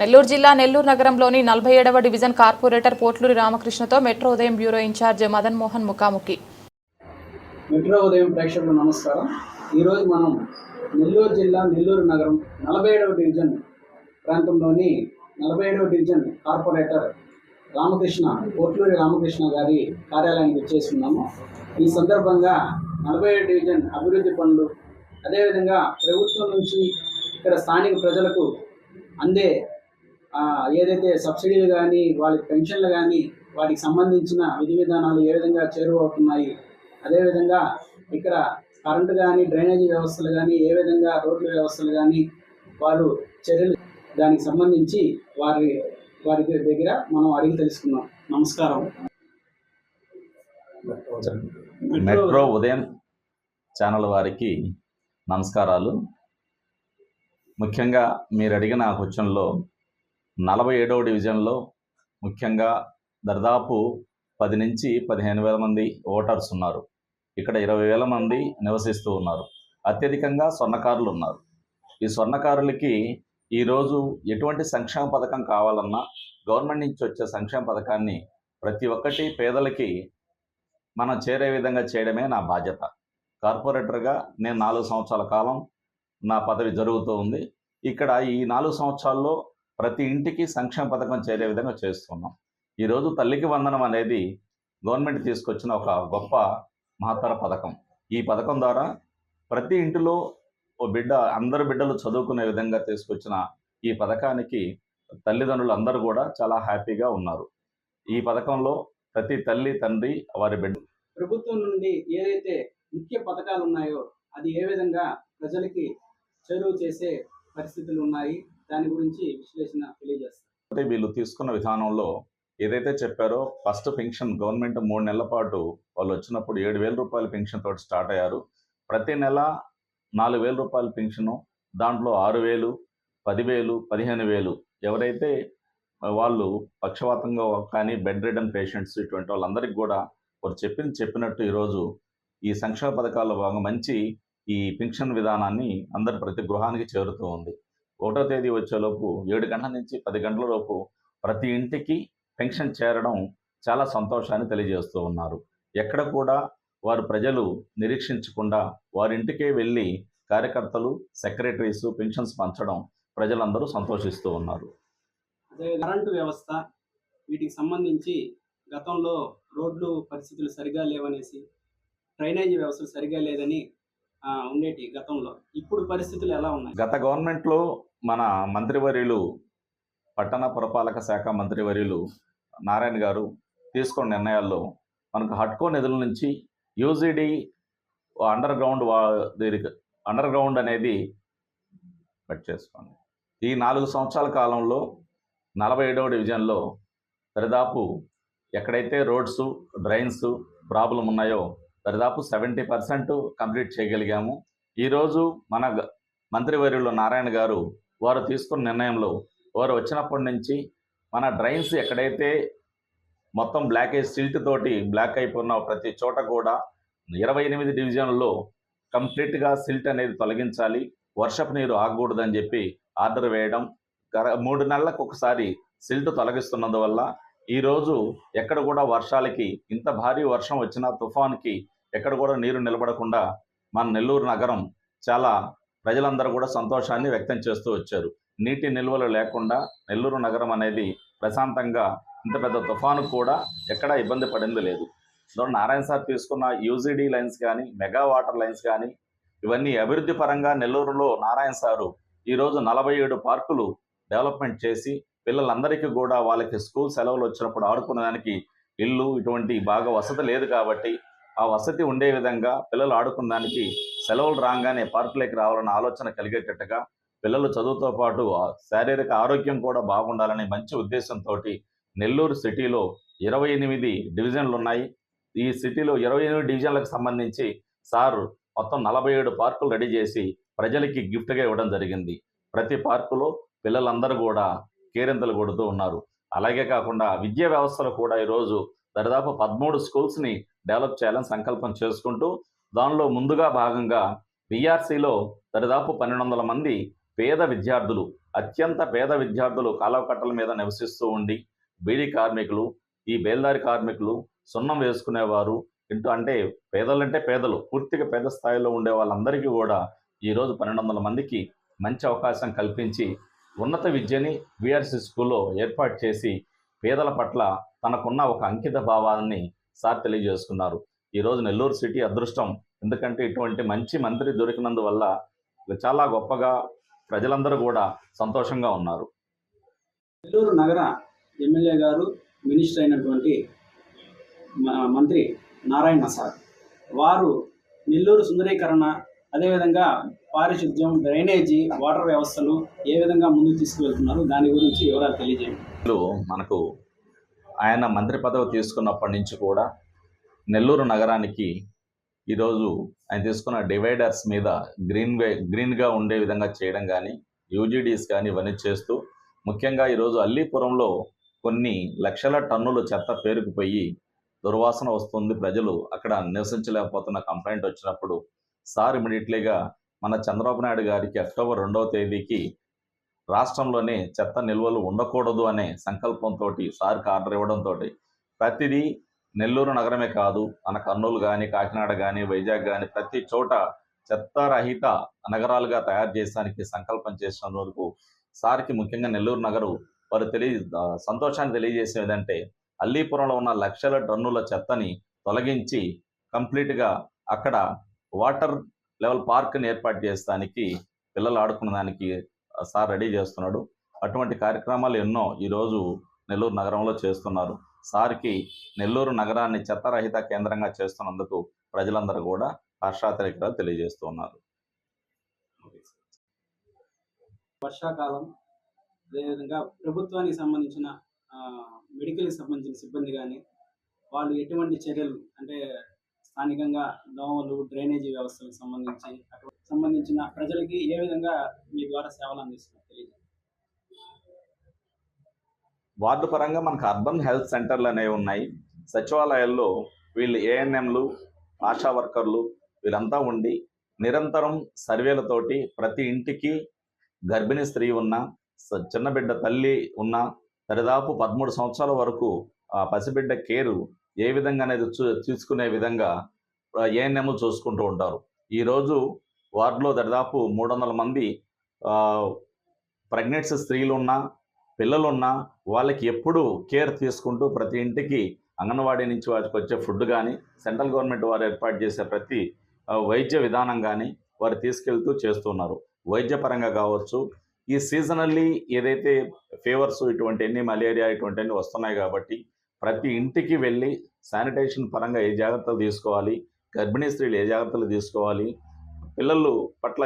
నెల్లూరు జిల్లా నెల్లూరు నగరంలోని నలభై ఏడవ division corporator Potluri రామకృష్ణతో metro Udayam bureau incharge Madan Mohan ముఖాముఖి. మెట్రో ఉదయం ప్రేక్షకులు నమస్కారం. ఈరోజు మనం నెల్లూరు జిల్లా నెల్లూరు నగరం నలభై ఏడవ డివిజన్ ప్రాంతంలోని నలభై ఏడవ డివిజన్ కార్పొరేటర్ రామకృష్ణ పోట్లూరి రామకృష్ణ గారి కార్యాలయానికి వచ్చేస్తున్నాము. ఈ సందర్భంగా నలభై ఏడు డివిజన్ అభివృద్ధి పనులు అదేవిధంగా ప్రభుత్వం నుంచి ఇక్కడ స్థానిక ప్రజలకు అందే ఏదైతే సబ్సిడీలు కానీ వాళ్ళకి పెన్షన్లు కానీ వాటికి సంబంధించిన విధి విధానాలు ఏ విధంగా చేరువవుతున్నాయి? అదేవిధంగా ఇక్కడ కరెంటు కానీ డ్రైనేజీ వ్యవస్థలు కానీ ఏ విధంగా రోడ్ల వ్యవస్థలు కానీ వారు చర్యలు దానికి సంబంధించి వారి వారి దగ్గర మనం అడిగి తెలుసుకున్నాం నమస్కారం. మెట్రో ఉదయం ఛానల్ వారికి నమస్కారాలు. ముఖ్యంగా మీరు అడిగిన క్వశ్చన్లో నలభై ఏడవ డివిజన్లో ముఖ్యంగా దాదాపు పది నుంచి పదిహేను వేల మంది ఓటర్స్ ఉన్నారు. ఇక్కడ ఇరవై వేల మంది నివసిస్తూ ఉన్నారు. అత్యధికంగా స్వర్ణకారులు ఉన్నారు. ఈ స్వర్ణకారులకి ఈరోజు ఎటువంటి సంక్షేమ పథకం కావాలన్నా గవర్నమెంట్ నుంచి వచ్చే సంక్షేమ పథకాన్ని ప్రతి ఒక్కటి పేదలకి మనం చేరే విధంగా చేయడమే నా బాధ్యత. కార్పొరేటర్గా నేను నాలుగు సంవత్సరాల కాలం నా పదవి జరుగుతూ ఉంది. ఇక్కడ ఈ నాలుగు సంవత్సరాల్లో ప్రతి ఇంటికి సంక్షేమ పథకం చేరే విధంగా చేస్తున్నాం. ఈరోజు తల్లికి వందనం అనేది గవర్నమెంట్ తీసుకొచ్చిన ఒక గొప్ప మహత్తర పథకం. ఈ పథకం ద్వారా ప్రతి ఇంటిలో ఓ బిడ్డ అందరు బిడ్డలు చదువుకునే విధంగా తీసుకొచ్చిన ఈ పథకానికి తల్లిదండ్రులు అందరూ కూడా చాలా హ్యాపీగా ఉన్నారు. ఈ పథకంలో ప్రతి తల్లి తండ్రి వారి బిడ్డ ప్రభుత్వం నుండి ఏదైతే ముఖ్య పథకాలు ఉన్నాయో అది ఏ విధంగా ప్రజలకి చేరువ చేసే పరిస్థితులు ఉన్నాయి? దాని గురించి విశ్లేషణ తెలియజేస్తారు వీళ్ళు తీసుకున్న విధానంలో ఏదైతే చెప్పారో ఫస్ట్ పెన్షన్ గవర్నమెంట్ మూడు నెలల పాటు వాళ్ళు వచ్చినప్పుడు ఏడు వేల రూపాయల పెన్షన్ తోటి స్టార్ట్ అయ్యారు. ప్రతి నెల నాలుగు వేల రూపాయల పెన్షను దాంట్లో ఆరు వేలు పదివేలు పదిహేను వేలు ఎవరైతే వాళ్ళు పక్షవాతంగా కానీ బెడ్ రిడన్ పేషెంట్స్ ఇటువంటి వాళ్ళందరికీ కూడా వారు చెప్పింది చెప్పినట్టు ఈరోజు ఈ సంక్షేమ పథకాల్లో భాగంగా మంచి ఈ పెన్షన్ విధానాన్ని అందరి ప్రతి గృహానికి చేరుతూ ఉంది. ఒకటో తేదీ వచ్చేలోపు ఏడు గంటల నుంచి పది గంటల లోపు ప్రతి ఇంటికి పెన్షన్ చేరడం చాలా సంతోషాన్ని తెలియజేస్తూ ఉన్నారు. ఎక్కడ కూడా వారు ప్రజలు నిరీక్షించకుండా వారింటికే వెళ్ళి కార్యకర్తలు సెక్రటరీస్ పెన్షన్స్ పంచడం ప్రజలందరూ సంతోషిస్తూ ఉన్నారు. కరెంటు వ్యవస్థ వీటికి సంబంధించి గతంలో రోడ్లు పరిస్థితులు సరిగా లేవనేసి డ్రైనేజీ వ్యవస్థ సరిగా లేదని ఉండేటి గతంలో. ఇప్పుడు పరిస్థితులు ఎలా ఉన్నాయి? గత గవర్నమెంట్లో మన మంత్రివర్యులు పట్టణ పురపాలక శాఖ మంత్రివర్యులు నారాయణ గారు తీసుకున్న నిర్ణయాల్లో మనకు హట్కో నిధుల నుంచి యూజీడీ అండర్ గ్రౌండ్ వా దీనికి అండర్ గ్రౌండ్ అనేది కట్ చేసుకోండి. ఈ నాలుగు సంవత్సరాల కాలంలో నలభై ఏడవ డివిజన్లో దరిదాపు ఎక్కడైతే రోడ్స్ డ్రైన్స్ ప్రాబ్లం ఉన్నాయో దరిదాపు సెవెంటీ పర్సెంట్ కంప్లీట్ చేయగలిగాము. ఈరోజు మన మంత్రివర్యులు నారాయణ గారు వారు తీసుకున్న నిర్ణయంలో వారు వచ్చినప్పటి నుంచి మన డ్రైన్స్ ఎక్కడైతే మొత్తం బ్లాక్ సిల్ట్ తోటి బ్లాక్ అయిపోయిన ప్రతి చోట కూడా ఇరవై ఎనిమిది డివిజన్లలో కంప్లీట్గా సిల్ట్ అనేది తొలగించాలి. వర్షపు నీరు ఆగకూడదని చెప్పి ఆర్డర్ వేయడం మూడు నెలలకు ఒకసారి సిల్ట్ తొలగిస్తున్నందువల్ల ఈరోజు ఎక్కడ కూడా వర్షాలకి ఇంత భారీ వర్షం వచ్చినా తుఫాన్కి ఎక్కడ కూడా నీరు నిలబడకుండా మన నెల్లూరు నగరం చాలా ప్రజలందరూ కూడా సంతోషాన్ని వ్యక్తం చేస్తూ వచ్చారు. నీటి నిల్వలు లేకుండా నెల్లూరు నగరం అనేది ప్రశాంతంగా ఇంత పెద్ద తుఫాను కూడా ఎక్కడా ఇబ్బంది పడింది లేదు. సో నారాయణ సార్ తీసుకున్న యూజీడీ లైన్స్ కానీ మెగా వాటర్ లైన్స్ కానీ ఇవన్నీ అభివృద్ధి పరంగా నెల్లూరులో నారాయణ సారు ఈరోజు నలభై ఏడు పార్కులు డెవలప్మెంట్ చేసి పిల్లలందరికీ కూడా వాళ్ళకి స్కూల్ సెలవులు వచ్చినప్పుడు ఆడుకునేదానికి ఇల్లు ఇటువంటి బాగా వసతి లేదు కాబట్టి ఆ వసతి ఉండే విధంగా పిల్లలు ఆడుకున్నదానికి సెలవులు రాగానే పార్కులోకి రావాలన్న ఆలోచన కలిగేటట్టుగా పిల్లలు చదువుతో పాటు శారీరక ఆరోగ్యం కూడా బాగుండాలనే మంచి ఉద్దేశంతో నెల్లూరు సిటీలో ఇరవై ఎనిమిది డివిజన్లు ఉన్నాయి. ఈ సిటీలో ఇరవై ఎనిమిది డివిజన్లకు సంబంధించి సార్ మొత్తం నలభై ఏడు పార్కులు రెడీ చేసి ప్రజలకి గిఫ్ట్గా ఇవ్వడం జరిగింది. ప్రతి పార్కులో పిల్లలందరూ కూడా కేరింతలు కొడుతూ ఉన్నారు. అలాగే కాకుండా విద్యా వ్యవస్థలో కూడా ఈరోజు దరిదాపు పదమూడు స్కూల్స్ని డెవలప్ చేయాలని సంకల్పం చేసుకుంటూ దానిలో ముందుగా భాగంగా బీఆర్సీలో దరిదాపు పన్నెండు వందల మంది పేద విద్యార్థులు అత్యంత పేద విద్యార్థులు కాలవకట్టల మీద నివసిస్తూ ఉండి బీడీ కార్మికులు ఈ బేల్దారి కార్మికులు సున్నం వేసుకునేవారు ఇంటూ అంటే పేదలంటే పేదలు పూర్తిగా పేద స్థాయిలో ఉండే వాళ్ళందరికీ కూడా ఈరోజు పన్నెండు వందల మందికి మంచి అవకాశం కల్పించి ఉన్నత విద్యని బీఆర్సీ స్కూల్లో ఏర్పాటు చేసి పేదల పట్ల తనకున్న ఒక అంకిత భావాన్ని సార్ తెలియజేసుకున్నారు. ఈరోజు నెల్లూరు సిటీ అదృష్టం. ఎందుకంటే ఇటువంటి మంచి మంత్రి దొరికినందువల్ల చాలా గొప్పగా ప్రజలందరూ కూడా సంతోషంగా ఉన్నారు. నెల్లూరు నగర ఎమ్మెల్యే గారు మినిస్టర్ అయినటువంటి మంత్రి నారాయణ సార్. వారు నెల్లూరు సుందరీకరణ అదేవిధంగా పారిశుద్ధ్యం డ్రైనేజీ వాటర్ వ్యవస్థలు ఏ విధంగా ముందుకు తీసుకువెళ్తున్నారు దాని గురించి వివరాలు తెలియజేయండి. మనకు ఆయన మంత్రి పదవి తీసుకున్నప్పటి నుంచి కూడా నెల్లూరు నగరానికి ఈరోజు ఆయన తీసుకున్న డివైడర్స్ మీద గ్రీన్ వే గ్రీన్గా ఉండే విధంగా చేయడం కానీ యూజీడీస్ కానీ ఇవన్నీ చేస్తూ ముఖ్యంగా ఈరోజు అల్లీపురంలో కొన్ని లక్షల టన్నులు చెత్త పేరుకుపోయి దుర్వాసన వస్తుంది. ప్రజలు అక్కడ నివసించలేకపోతున్న కంప్లైంట్ వచ్చినప్పుడు సార్ ఇమీడియట్లీగా మన చంద్రబాబు నాయుడు గారికి అక్టోబర్ రెండవ తేదీకి రాష్ట్రంలోనే చెత్త నిల్వలు ఉండకూడదు అనే సంకల్పంతో సార్కి ఆర్డర్ ఇవ్వడంతో ప్రతిదీ నెల్లూరు నగరమే కాదు మన కర్నూలు కానీ కాకినాడ కానీ వైజాగ్ కానీ ప్రతి చోట చెత్తరహిత నగరాలుగా తయారు చేయడానికి సంకల్పం చేసినందుకు సార్కి ముఖ్యంగా నెల్లూరు నగరు వారు తెలియ సంతోషాన్ని తెలియజేసేది ఏంటంటే అల్లీపురంలో ఉన్న లక్షల టన్నుల చెత్తని తొలగించి కంప్లీట్గా అక్కడ వాటర్ లెవెల్ పార్క్ని ఏర్పాటు చేస్తానికి పిల్లలు ఆడుకున్న దానికి సార్ రెడీ చేస్తున్నాడు. అటువంటి కార్యక్రమాలు ఎన్నో ఈరోజు నెల్లూరు నగరంలో చేస్తున్నారు. సార్కి నెల్లూరు నగరాన్ని చెత్తరహిత కేంద్రంగా చేస్తున్నందుకు ప్రజలందరూ కూడా హర్షాతిరేకాలు తెలియజేస్తున్నారు వర్షాకాలం అదేవిధంగా ప్రభుత్వానికి సంబంధించిన మెడికల్కి సంబంధించిన సిబ్బంది కానీ వాళ్ళు ఎటువంటి చర్యలు అంటే స్థానికంగా దోమలు డ్రైనేజీ వ్యవస్థలకు సంబంధించి సంబంధించిన ప్రజలకి ఏ విధంగా మీ ద్వారా సేవలు అందిస్తున్నారు తెలియజేయండి. వార్డు పరంగా మనకు అర్బన్ హెల్త్ సెంటర్లు అనేవి ఉన్నాయి. సచివాలయాల్లో వీళ్ళు ఏఎన్ఎంలు ఆశా వర్కర్లు వీళ్ళంతా ఉండి నిరంతరం సర్వేలతోటి ప్రతి ఇంటికి గర్భిణీ స్త్రీ ఉన్న చిన్న బిడ్డ తల్లి ఉన్న దరిదాపు పదమూడు సంవత్సరాల వరకు ఆ పసిబిడ్డ కేరు ఏ విధంగా అనేది చూ- తీసుకునే విధంగా ఏఎన్ఎం చూసుకుంటూ ఉంటారు. ఈరోజు వార్డులో దాదాపు మూడు వందల మంది ప్రెగ్నెన్సీ స్త్రీలు ఉన్నా పిల్లలున్నా వాళ్ళకి ఎప్పుడూ కేర్ తీసుకుంటూ ప్రతి ఇంటికి అంగన్వాడీ నుంచి వారికి వచ్చే ఫుడ్ కానీ సెంట్రల్ గవర్నమెంట్ వారు ఏర్పాటు చేసే ప్రతి వైద్య విధానం కానీ వారు తీసుకెళ్తూ చేస్తున్నారు. వైద్యపరంగా కావచ్చు ఈ సీజనల్లీ ఏదైతే ఫీవర్స్ ఇటువంటివన్నీ మలేరియా ఇటువంటివన్నీ వస్తున్నాయి కాబట్టి ప్రతి ఇంటికి వెళ్ళి శానిటేషన్ పరంగా ఏ జాగ్రత్తలు తీసుకోవాలి గర్భిణీ స్త్రీలు ఏ జాగ్రత్తలు తీసుకోవాలి పిల్లలు పట్ల